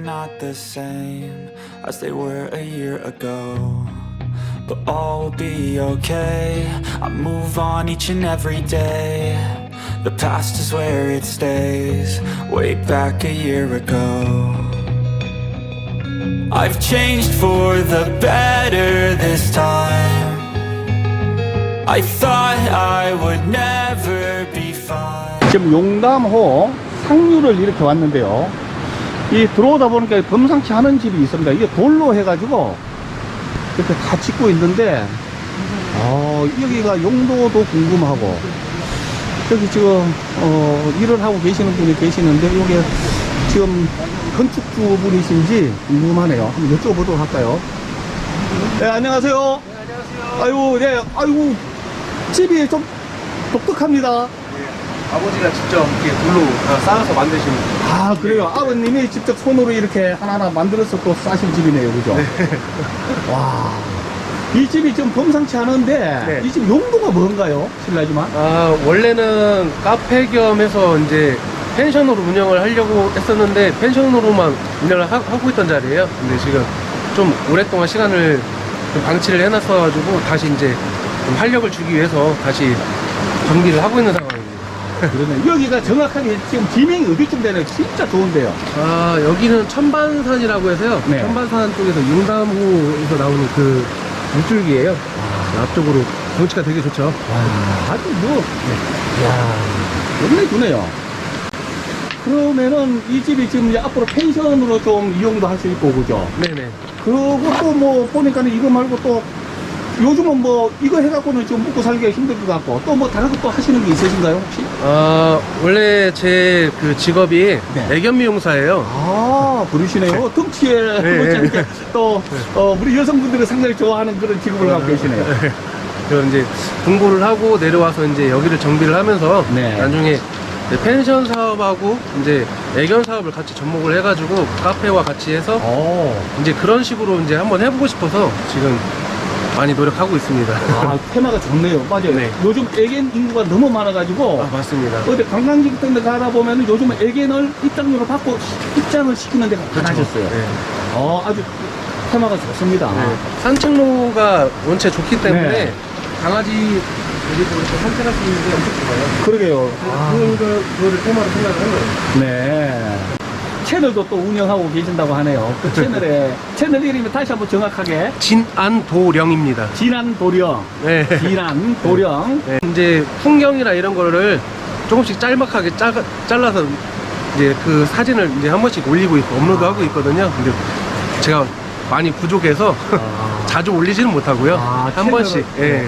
not the same as they were a year ago. But all will be okay. I move on each and every day. The past is where it stays, way back a year ago. I've changed for the better this time. I thought I would never be fine. 지금 용담호 상류를 이렇게 왔는데요. 이 들어오다 보니까 범상치 않은 집이 있습니다. 이게 돌로 해가지고 이렇게 다 짓고 있는데, 어, 여기가 용도도 궁금하고, 여기 지금, 어, 일을 하고 계시는 분이 계시는데, 여기 지금 건축주 분이신지 궁금하네요. 한번 여쭤보도록 할까요? 네, 안녕하세요. 네, 안녕하세요. 아이고, 네, 아이고, 집이 좀 독특합니다. 아버지가 직접 이렇게 돌로 다 쌓아서 만드신 아 그래요? 아버님이 직접 손으로 이렇게 하나하나 만들어서 또 싸신 집이네요 그죠? 와이 집이 좀 범상치 않은데 네. 이 집 용도가 뭔가요? 실례지만? 아 원래는 카페 겸 해서 이제 펜션으로 운영을 하려고 했었는데 펜션으로만 운영을 하, 고 있던 자리예요. 근데 지금 좀 오랫동안 시간을 좀 방치를 해놨어 가지고 다시 이제 좀 활력을 주기 위해서 다시 정비를 하고 있는 상황입니다 그러네. 여기가 정확하게 지금 지명이 어디쯤 되나요? 진짜 좋은데요. 아 여기는 천반산이라고 해서요. 네. 천반산 쪽에서 융담호에서 나오는 그 물줄기예요. 아, 앞쪽으로 경치가 되게 좋죠. 아주 뭐 야, 끝내 주네요. 그러면은 이 집이 지금 이제 앞으로 펜션으로 좀 이용도 할 수 있고 그죠? 네네. 그것도 뭐 보니까는 이거 말고 또 요즘은 뭐 이거 해갖고는 지금 먹고 살기가 힘들 것 같고 또 뭐 다른 것도 하시는 게 있으신가요 혹시? 아 원래 제 그 직업이 네. 애견 미용사예요. 아 그러시네요 덩치에 네. 못지않게 또 어, 우리 여성분들이 상당히 좋아하는 그런 직업을 갖고 계시네요 그래서 이제 공부를 하고 내려와서 이제 여기를 정비를 하면서 네. 나중에 이제 펜션 사업하고 이제 애견 사업을 같이 접목을 해가지고 카페와 같이 해서 오. 이제 그런 식으로 이제 한번 해보고 싶어서 지금 많이 노력하고 있습니다. 아 테마가 좋네요 맞아요 네. 요즘 애견 인구가 너무 많아가지고 아, 맞습니다. 어디 관광지 같은 데 가다 보면은 요즘 애견을 입장료를 받고 시- 입장을 시키는 데가 많아졌어요 네. 어 아주 테마가 좋습니다 네. 산책로가 원체 좋기 때문에 네. 강아지 여기서 이렇게 산책할 수 있는 게 엄청 좋아요. 그러게요 아. 그거를, 그거를 테마로 생각을 한 거예요. 네. 채널도 또 운영하고 계신다고 하네요. 그 채널에, 채널 이름이 다시 한번 정확하게, 진안도령입니다. 진안 도령, 네. 진안 도령. 네. 이제 풍경이나 이런 거를 조금씩 짤막하게 짜, 잘라서 이제 그 사진을 이제 한 번씩 올리고 있고 업로드하고 있거든요. 근데 제가 많이 부족해서 자주 올리지는 못하고요. 아, 한 채널을- 번씩. 예.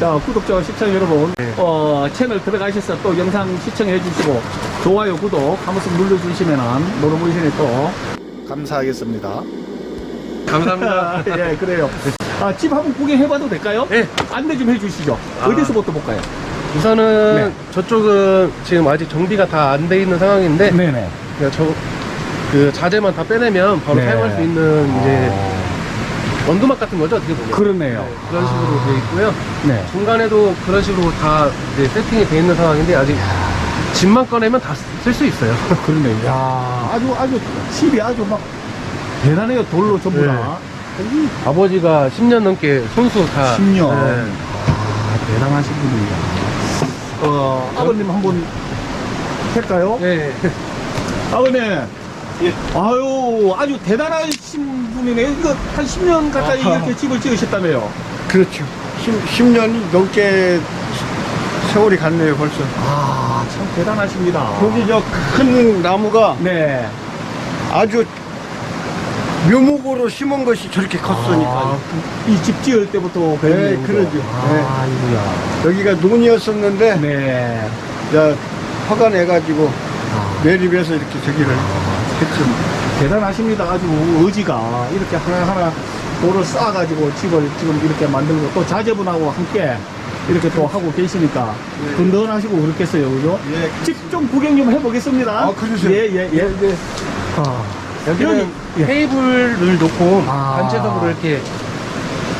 네. 자, 구독자, 시청자 여러분, 네. 어, 채널 들어가셔서 또 영상 시청해 주시고, 좋아요, 구독 한 번씩 눌러주시면은, 노르모이션에 또. 감사하겠습니다. 감사합니다. 예, 그래요. 아, 집 한번 구경해봐도 될까요? 네. 안내 좀 해주시죠. 아. 어디서부터 볼까요? 우선은 네. 저쪽은 지금 아직 정비가 다 안 돼 있는 상황인데 네네. 그냥 저, 그 자재만 다 빼내면 바로 네. 사용할 수 있는 이제 어, 원두막 같은 거죠 어떻게 보면 그러네요. 네, 그런 식으로 돼 있고요 네. 중간에도 그런 식으로 다 이제 세팅이 돼 있는 상황인데 아직 짐만 꺼내면 다 쓸 수 있어요 그러네. 야 아주, 아주, 집이 아주 막, 대단해요. 돌로 전부 네. 다. 아버지가 10년 넘게 손수 다 10년. 네. 아, 대단하신 분입니다. 어, 아버님 한번 할까요? 네. 아버님. 아유, 아주 대단하신 분이네요. 이거 한 10년 가까이 아하. 이렇게 집을 지으셨다며요. 그렇죠. 10, 년이 넘게 세월이 갔네요, 벌써. 아, 참 대단하십니다. 여기 저 큰 나무가 네. 아주 묘목으로 심은 것이 저렇게 컸으니까. 이 집 지을 때부터 네, 배우는 그러죠. 아, 아이고야. 여기가 논이었었는데, 네. 자, 화가 내가지고 아. 매립해서 이렇게 저기를 했죠. 대단하십니다. 아주 의지가 이렇게 하나하나 돌을 쌓아가지고 집을 지금 이렇게 만들고 또 자제분하고 함께 이렇게 또 하고 계시니까 네. 든든하시고 그렇겠어요. 그죠? 예. 집 좀 구경 좀 해보겠습니다. 아, 그러세요? 예, 예, 예. 예. 아, 여기는 여기, 예. 테이블을 놓고 아. 단체적으로 이렇게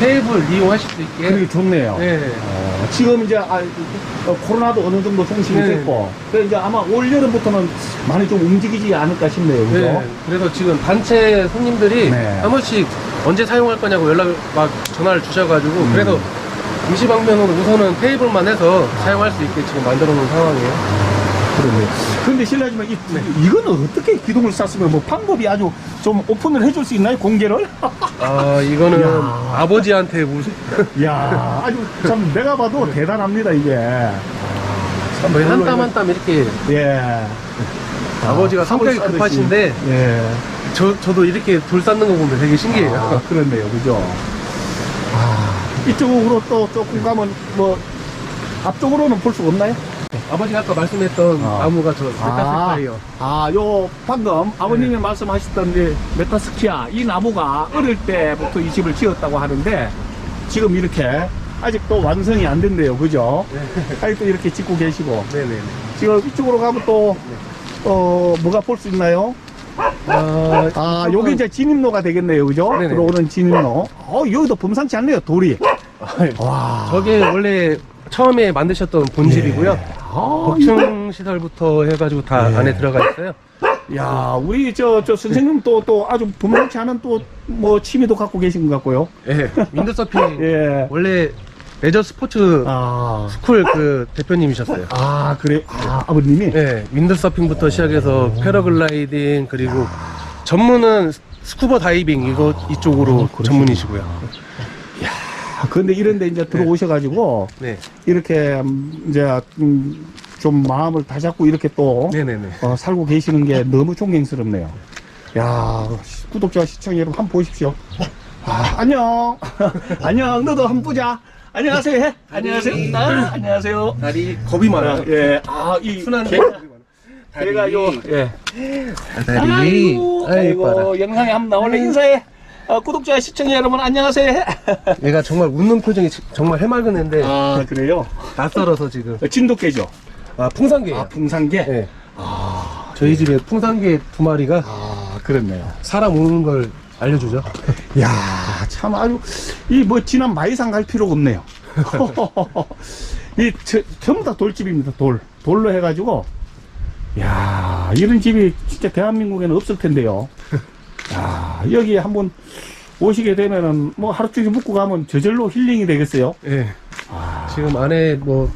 테이블 이용하실 수 있게 그게 좋네요. 네. 어, 지금 이제 아, 어, 코로나도 어느 정도 종식이 네. 됐고, 그래서 이제 아마 올 여름부터는 많이 좀 움직이지 않을까 싶네요. 그죠? 네, 그래서 지금 단체 손님들이 네. 한 번씩 언제 사용할 거냐고 연락을 막 전화를 주셔가지고 음. 그래서 임시방면으로 우선은 테이블만 해서 사용할 수 있게 지금 만들어 놓은 상황이에요. 그런데. 그런데 실례지만 이, 이거는 어떻게 기둥을 쌌으면 뭐 방법이 아주 좀 오픈을 해줄 수 있나요? 공개를? 아 이거는 야. 아버지한테 무슨 이야, 아주 참 내가 봐도 대단합니다, 이게. 거의 한땀 한 땀 이렇게 예. 아버지가 성격이 삽을 싸듯이. 급하신데 예. 저 저도 이렇게 돌 쌓는 거 보면 되게 신기해요. 아, 그렇네요, 그죠? 아, 이쪽으로 또 조금 가면 뭐 앞쪽으로는 볼 수가 없나요? 아버지가 아까 말씀했던 아. 나무가 저 메타스파이어. 아, 요 방금 아버님이 말씀하셨던 이제 메타스키아 이 나무가 어릴 때부터 이 집을 지었다고 하는데 지금 이렇게 아직도 완성이 안 된대요, 그죠? 아직도 이렇게 짓고 계시고 네네네. 지금 이쪽으로 가면 또 어, 뭐가 볼 수 있나요? 아, 아, 여기 이제 진입로가 되겠네요, 그죠? 네네. 들어오는 진입로. 어, 여기도 범상치 않네요, 돌이. 와. 저게 원래 처음에 만드셨던 본집이고요. 아, 복층 시설부터 해가지고 다 네. 안에 들어가 있어요. 야, 우리 저, 저 선생님 또, 또 아주 범상치 않은 또 뭐 취미도 갖고 계신 것 같고요. 예, 윈드 서핑 예. 원래 레저 스포츠 아, 스쿨 그 대표님이셨어요. 아, 그래. 아, 아버님이? 예, 윈드 서핑부터 시작해서 패러글라이딩 그리고 전문은 스쿠버 다이빙 이거 이쪽으로 그러시구나. 전문이시고요. 아, 근데 이런데 이제 들어오셔가지고, 네, 이렇게, 음, 이제, 음, 좀 마음을 다 잡고 이렇게 또, 네네네. 어, 살고 계시는 게 너무 존경스럽네요. 야, 시- 구독자 시청자 여러분 한번 보십시오. 아, 안녕. 안녕. 너도 한번 보자. 안녕하세요. 해. 안녕하세요. 아, 안녕하세요. 다리 겁이 아, 많아요. 예. 아, 이 순한데 개가, 겁이 많아요. 개가 요, 예. 다리. 아이고, 아이고, 아이고, 영상에 한번 나올래 인사해. 어, 구독자 시청자 여러분 안녕하세요. 해. 얘가 정말 웃는 표정이 지- 정말 해맑은 애인데 아, 그래요? 낯설어서 지금 어, 진돗개죠. 아 풍산개예요. 아, 풍산개. 네. 저희 집에 풍산개 두 마리가 아, 그렇네요. 사람 오는 걸 알려주죠. 야, 참 아주 이 뭐 지난 마이산 갈 필요가 없네요. 이 저- 전부 다 돌집입니다. 돌 돌로 해가지고 야 이런 집이 진짜 대한민국에는 없을 텐데요. 야 여기 한번 오시게 되면은 뭐 하루 종일 묵고 가면 저절로 힐링이 되겠어요. 예. 지금 안에 뭐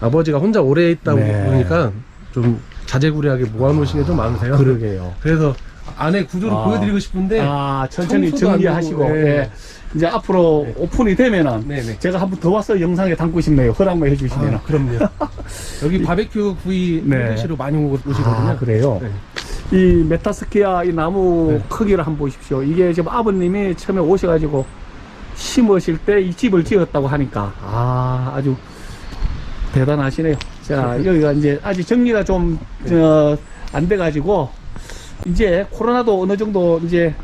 아버지가 혼자 오래 있다 네. 보니까 좀 자제구레하게 모아놓으신 게 좀 많으세요. 그러게요. 그래서 안에 구조를 아. 보여드리고 싶은데 아 천천히 청소도 안 정리하시고 예. 예. 이제 앞으로 네. 오픈이 되면은 네네. 제가 한번 더 와서 영상에 담고 싶네요. 허락만 해주시면. 아, 그럼요. 여기 바베큐 구이 네. 드시러 많이 오- 오시거든요. 아, 그래요? 네. 이 메타스키아 이 나무 네. 크기를 한번 보십시오. 이게 지금 아버님이 처음에 오셔가지고 심으실 때 이 집을 지었다고 하니까 아 아주 대단하시네요. 자 여기가 이제 아직 정리가 좀안 돼가지고 이제 코로나도 어느 정도 이제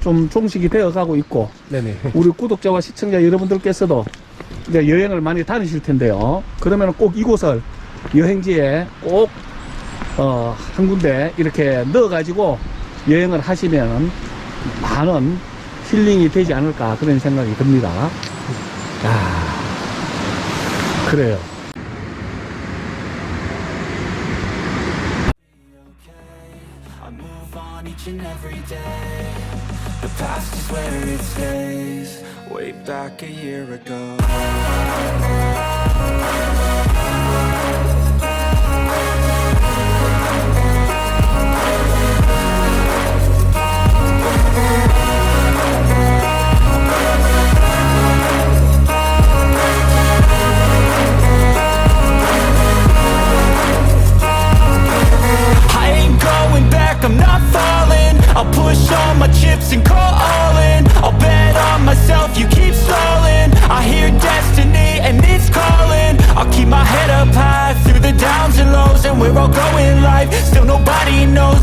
좀 종식이 되어가고 있고 네네. 우리 구독자와 시청자 여러분들께서도 이제 여행을 많이 다니실 텐데요. 그러면 꼭 이곳을 여행지에 꼭, 어, 한 군데 이렇게 넣어가지고 여행을 하시면 많은 힐링이 되지 않을까 그런 생각이 듭니다. 야 그래요.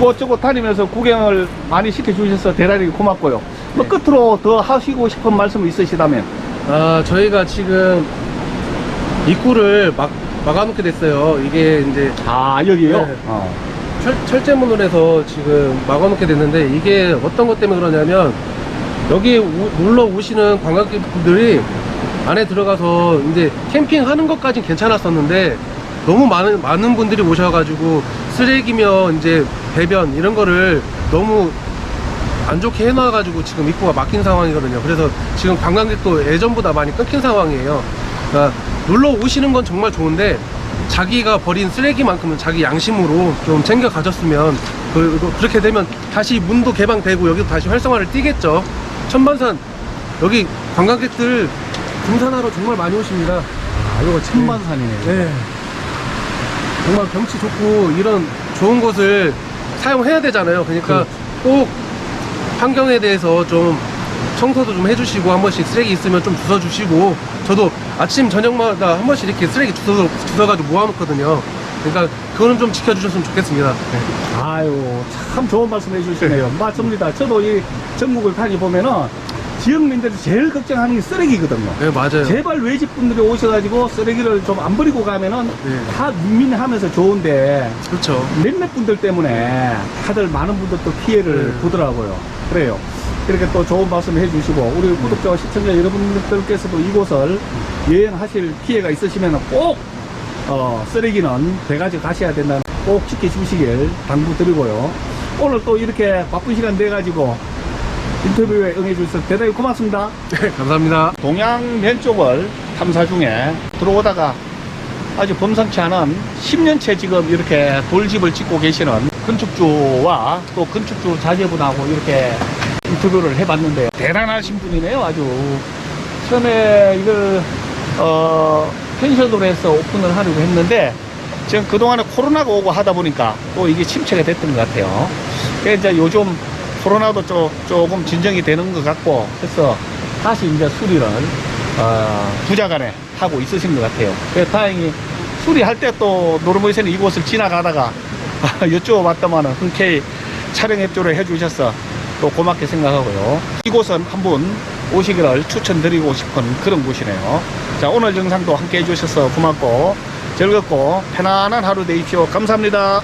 이곳저곳 다니면서 구경을 많이 시켜주셔서 대단히 고맙고요. 뭐 끝으로 더 하시고 싶은 말씀 있으시다면 아, 저희가 지금 입구를 막, 막아놓게 됐어요. 이게 이제 아 여기요? 네. 어. 철, 철제문으로 해서 지금 막아놓게 됐는데 이게 어떤 것 때문에 그러냐면 여기 우- 놀러 오시는 관광객분들이 안에 들어가서 이제 캠핑하는 것까진 괜찮았었는데 너무 많은 많은 분들이 오셔가지고 쓰레기며 이제 배변 이런 거를 너무 안 좋게 해놔가지고 지금 입구가 막힌 상황이거든요. 그래서 지금 관광객도 예전보다 많이 끊긴 상황이에요. 그러니까 놀러 오시는 건 정말 좋은데 자기가 버린 쓰레기만큼은 자기 양심으로 좀 챙겨 가졌으면 그- 그렇게 되면 다시 문도 개방되고 여기도 다시 활성화를 띠겠죠. 천만산 여기 관광객들 등산하러 정말 많이 오십니다. 아 이거 천만산이네요. 네. 정말 경치 좋고 이런 좋은 곳을 사용해야 되잖아요. 그러니까 꼭 환경에 대해서 좀 청소도 좀 해주시고 한 번씩 쓰레기 있으면 좀 주워주시고 저도 아침 저녁마다 한 번씩 이렇게 쓰레기 주워 주워가지고 모아놓거든요. 그러니까 그거는 좀 지켜주셨으면 좋겠습니다. 네. 아유 참 좋은 말씀 해주시네요. 맞습니다. 저도 이 전국을 다니 보면은 지역민들이 제일 걱정하는 게 쓰레기거든요. 네, 맞아요. 제발 외집분들이 오셔가지고 쓰레기를 좀 안 버리고 가면은 네. 다 민민하면서 좋은데 그렇죠. 몇몇 분들 때문에 다들 많은 분들 또 피해를 네. 보더라고요. 그래요. 이렇게 또 좋은 말씀 해주시고 우리 구독자와 시청자 여러분들께서도 이곳을 여행하실 기회가 있으시면 꼭 어, 쓰레기는 배가지 가셔야 된다는 꼭 지켜주시길 당부드리고요. 오늘 또 이렇게 바쁜 시간 내가지고 인터뷰에 응해주셔서 대단히 고맙습니다. 네, 감사합니다. 동양 면 쪽을 탐사 중에 들어오다가 아주 범상치 않은 10년째 지금 이렇게 돌집을 짓고 계시는 건축주와 또 건축주 자제분하고 이렇게 인터뷰를 해봤는데요. 대단하신 분이네요, 아주. 처음에 이걸, 어, 펜션으로 해서 오픈을 하려고 했는데, 지금 그동안에 코로나가 오고 하다 보니까 또 이게 침체가 됐던 것 같아요. 그래서 이제 요즘 코로나도 조, 조금 진정이 되는 것 같고, 해서 다시 이제 수리를, 어, 부자간에 하고 있으신 것 같아요. 그래서 다행히 수리할 때 또 노르모이세는 이곳을 지나가다가 여쭤봤더만은 흔쾌히 촬영 협조를 해주셔서 또 고맙게 생각하고요. 이곳은 한번 오시기를 추천드리고 싶은 그런 곳이네요. 자, 오늘 영상도 함께 해주셔서 고맙고 즐겁고 편안한 하루 되십시오. 감사합니다.